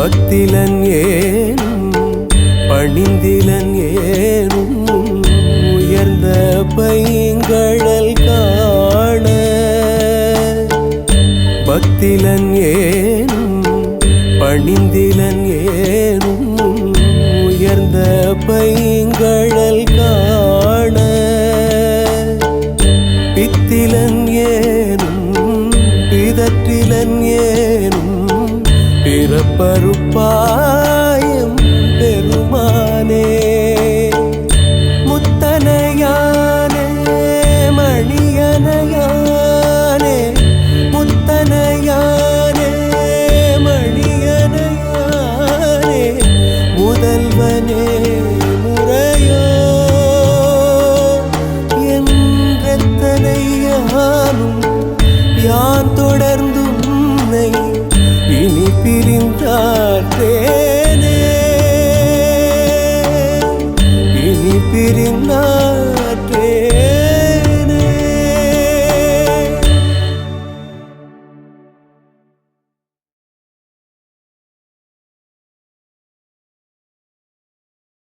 பக்திலன் ஏனும் பணிந்திலன் ஏனும் உயர்ந்த பைங்கடல் காண. பக்திலன் ஏனும் பணிந்திலன் ஏனும் உயர்ந்த பைங்கடல் காண. பித்திலன் ஏனும் பிதற்றிலன் ஏ பருப்பா? então